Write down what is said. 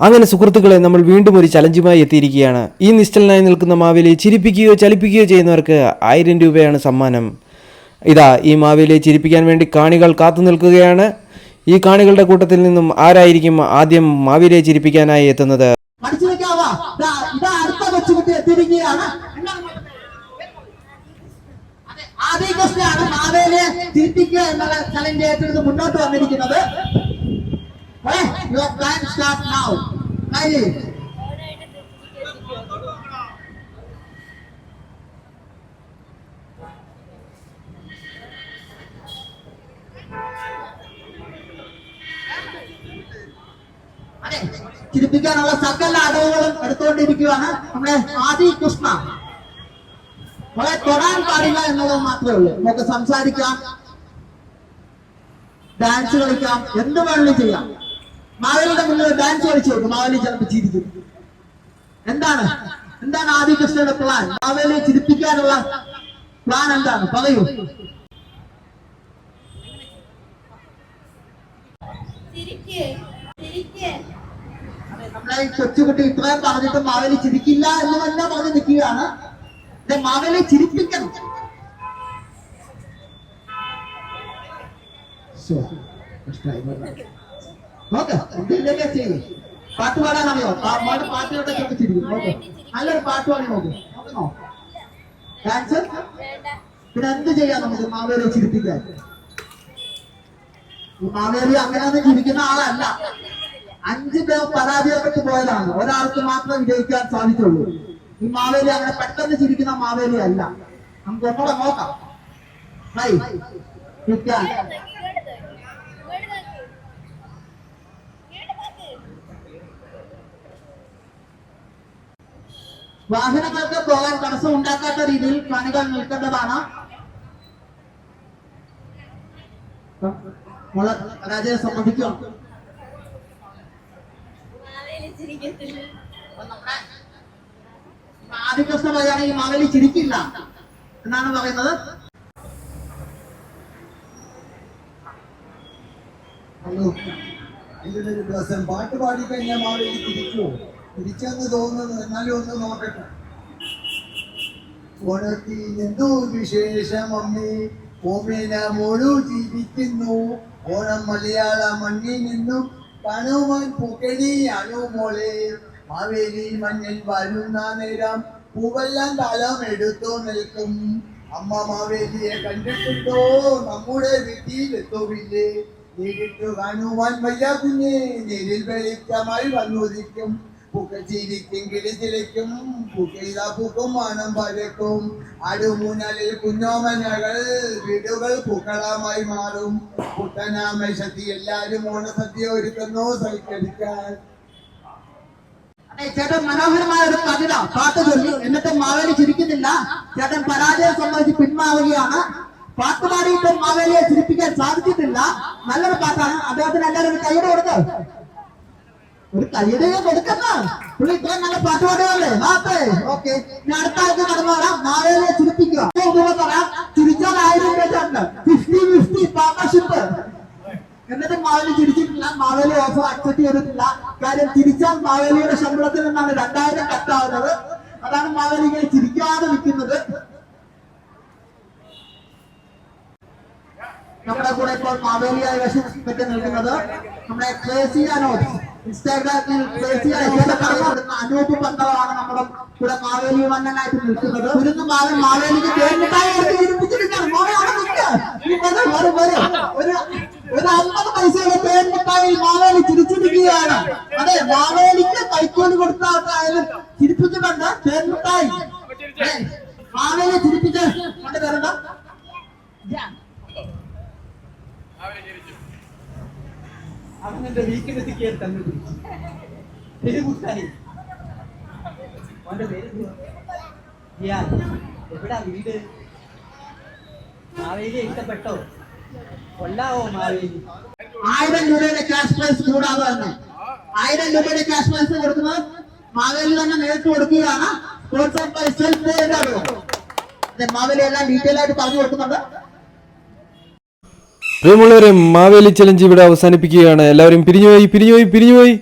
അങ്ങനെ സുഹൃത്തുക്കളെ നമ്മൾ വീണ്ടും ഒരു ചലഞ്ചുമായി എത്തിയിരിക്കുകയാണ്. ഈ നിശ്ചലനായി നിൽക്കുന്ന മാവേലിയെ ചിരിപ്പിക്കുകയോ ചലിപ്പിക്കുകയോ ചെയ്യുന്നവർക്ക് ആയിരം രൂപയാണ് സമ്മാനം. ഇതാ ഈ മാവേലിയെ ചിരിപ്പിക്കാൻ വേണ്ടി കാണികൾ കാത്തു നിൽക്കുകയാണ്. ഈ കാണികളുടെ കൂട്ടത്തിൽ നിന്നും ആരായിരിക്കും ആദ്യം മാവേലിയെ ചിരിപ്പിക്കാനായി എത്തുന്നത്? ആദ്യ ക്വസ്റ്റ്യാണ് മാവേലിയെ ചിരിപ്പിക്കുക എന്നുള്ള ചലഞ്ച് ഏറ്റെടുത്ത് മുന്നോട്ട് വന്നിരിക്കുന്നത്. Your time start now. അതെ ചിരിപ്പിക്കാനുള്ള സകല അടവുകളും എടുത്തുകൊണ്ടിരിക്കുകയാണ് നമ്മുടെ ആദി കൃഷ്ണ. വളരെ തൊടാൻ പാടില്ല എന്നുള്ളത് മാത്രമേ ഉള്ളൂ. നമുക്ക് സംസാരിക്കാം ഡാൻസ് കളിക്കാം എന്ത് വേണമെങ്കിലും ചെയ്യാം. മാവേലിയുടെ മുന്നിൽ ഡാൻസ് കളിച്ചു നോക്കും മാവേലി ചിലപ്പോൾ ചിരിക്കും. എന്താണ്? എന്താണ് ആദി കൃഷ്ണയുടെ പ്ലാൻ മാവേലിയെ ചിരിപ്പിക്കാനുള്ള പ്ലാൻ എന്താണ്? പറയൂ. നമ്മളെ കൊച്ചുകുട്ടി ഇത്രയും പറഞ്ഞിട്ട് മാവേലി ചിരിക്കില്ല എന്ന് തന്നെ പറഞ്ഞ് നിൽക്കുകയാണ്. അതെ, മാവേലി ചിരിപ്പിക്കണം. ശോ, കഷ്ടായി പോയി. നോക്ക് എന്തിലേക്ക് ചെയ്യും പാട്ട് പാടാൻ അറിയോ? പാട്ട് പാട്ടിലൂടെ ചിരിക്കും നോക്ക്. നല്ലൊരു പാട്ട് പാടി നോക്ക്. ഡാൻസ് പിന്നെ എന്ത് ചെയ്യാം നമുക്ക് മാവേലിയെ ചിരിപ്പിക്കാൻ? മാവേലി അങ്ങനെ ചിരിക്കുന്ന ആളല്ല. അഞ്ച് പേർ പരാജയപ്പെട്ടു പോയതാണ്. ഒരാൾക്ക് മാത്രമേ വിജയിക്കാൻ സാധിച്ചുള്ളൂ. ഈ മാവേലി അങ്ങനെ പെട്ടെന്ന് ചിരിക്കുന്ന മാവേലി അല്ല. നമുക്ക് ഒന്നുകൂടെ നോക്കാം. വാഹനങ്ങൾക്ക് പോകാൻ തടസ്സം ഉണ്ടാക്കാത്ത രീതിയിൽ കാണികൾ നിൽക്കേണ്ടതാണ്. മാവേലി ചിരിക്കത്തില്ല. ആദ്യപ്രശ്നം പറയുകയാണെങ്കിൽ ഈ മാവേലി ചിരിക്കില്ല എന്നാണ് പറയുന്നത്. ഹലോ ഒരു ദിവസം പാട്ട് പാടിക്കഴിഞ്ഞാൽ മാവേലി തിരിക്കുമോ തിരിച്ചെന്ന് തോന്നുന്നത് എന്നാലും ഒന്ന് നോക്കട്ടെ. ഓണത്തിനെന്തോ വിശേഷം അമ്മേ ഓമേന മോളു ജീവിക്കുന്നു. ഓണം മലയാള മണ്ണിൽ നിന്നും കാണുവാൻ പുകഴിയാണു മോളെ? മാവേലി മഞ്ഞൻ വരുന്ന നേരം പൂവെല്ലാം തലം എടുത്തു നിൽക്കും. അമ്മ മാവേലിയെ കണ്ടിട്ടുണ്ടോ? നമ്മുടെ വീട്ടിലെത്തുമില്ലേ നേരിട്ട് കാണുവാൻ വയ്യ കുഞ്ഞെ. നേരിൽ വെളിച്ചമായി വന്നുദിക്കും. പുകച്ചിരിക്കും കിളിച്ചിരിക്കും പുകയില പൂക്കും മണം പരക്കും. അടുമൂന്നലിൽ കുഞ്ഞോമനകൾ വീടുകൾ പൂക്കളമായി മാറും. പുത്തനാമേശത്തി എല്ലാരും ഓണസദ്യ ഒരുക്കുന്നു സൽക്കരിക്കാൻ. ചേട്ടൻ മനോഹരമായ ഒരു കവിത പാട്ട് ചൊല്ലി. എന്നിട്ട് മാവേലി ചിരിക്കുന്നില്ല. ചേട്ടൻ പരാജയം സംബന്ധിച്ച് പിന്മാവുകയാണ് പാട്ട് പാടിയിട്ട് മാവേലിയെ ചിരിപ്പിക്കാൻ സാധിച്ചിട്ടില്ല. നല്ലൊരു പാട്ടാണ്. അദ്ദേഹത്തിന് എല്ലാവരും കൈയുടെ കൊടുക്ക്. ഒരു കൈയുടെ കൊടുക്കുന്ന? പുള്ളി ഇത്രയും നല്ല പാട്ട് പാടുകയല്ലേ നാട്ടെ ഓക്കെ. ഇനി അടുത്ത ആൾക്ക് കടന്നു വരാം മാവേലിയെ ചിരിപ്പിക്കുക തരാം ചിരിച്ചാൽ ആയിരം രൂപ എന്നിട്ട് മാവേലി ചിരിച്ചിട്ടില്ല. മാവേലി ഓഫർ അക്സെപ്റ്റ് ചെയ്തിട്ടില്ല. കാര്യം തിരിച്ചാൽ മാവേലിയുടെ ശമ്പളത്തിൽ നിന്നാണ് രണ്ടായിരം കട്ടാവുന്നത്. അതാണ് മാവേലി ഇങ്ങനെ ചിരിക്കാതെ നിൽക്കുന്നത്. നമ്മുടെ കൂടെ ഇപ്പോൾ മാവേലിയായി വിഷമിപ്പെട്ട് നിൽക്കുന്നത് നമ്മുടെ ക്രേസി അനോജ്. ഇൻസ്റ്റാഗ്രാമിൽ അനൂപ് പന്തളമാണ് നമ്മുടെ ഇവിടെ മാവേലി മന്നനായിട്ട് നിൽക്കുന്നത് കുരുന്ന് മാവൻ മാവേലിക്ക് വരൂ. ഒരു ഒരു അമ്പത് പൈസയുടെ തേൻമിഠായി മാവേലി ചിരിച്ചിരിക്കുകയാണ് അതെ മാവേലിക്ക് കൈക്കൂലി കൊടുത്താലും ചിരിപ്പിച്ചിട്ടുണ്ട് തേൻമിഠായി മാവേലിയെ മാവേലി ചിരിപ്പിച്ച് കൊണ്ട് തരണ്ട അവനെന്റെ വീക്കിലെത്തി കയറി തെരുവുത്തായി അവന്റെ പേര് എവിടാ വീട്? മാവേലി ഇഷ്ടപ്പെട്ടോ? കൊല്ലാവോ മാവേലി? ആയിരം രൂപയുടെ ക്യാഷ് പ്രൈസ് കൂടാതെ തന്നെ ആയിരം രൂപയുടെ ക്യാഷ് പ്രൈസ് കൊടുക്കുന്നത് മാവേലി തന്നെ നേരിട്ട് കൊടുക്കുകയാണ്. സ്പോൺസർ ബൈ സെൽഫ് മാവേലി എല്ലാം ഡീറ്റെയിൽ ആയിട്ട് പറഞ്ഞു കൊടുക്കുന്നുണ്ട്. പ്രിയമുള്ളവരെ മാവേലി ചലഞ്ച് ഇവിടെ അവസാനിപ്പിക്കുകയാണ്. എല്ലാവരും പിരിഞ്ഞുപോയി പിരിഞ്ഞുപോയി പിരിഞ്ഞുപോയി.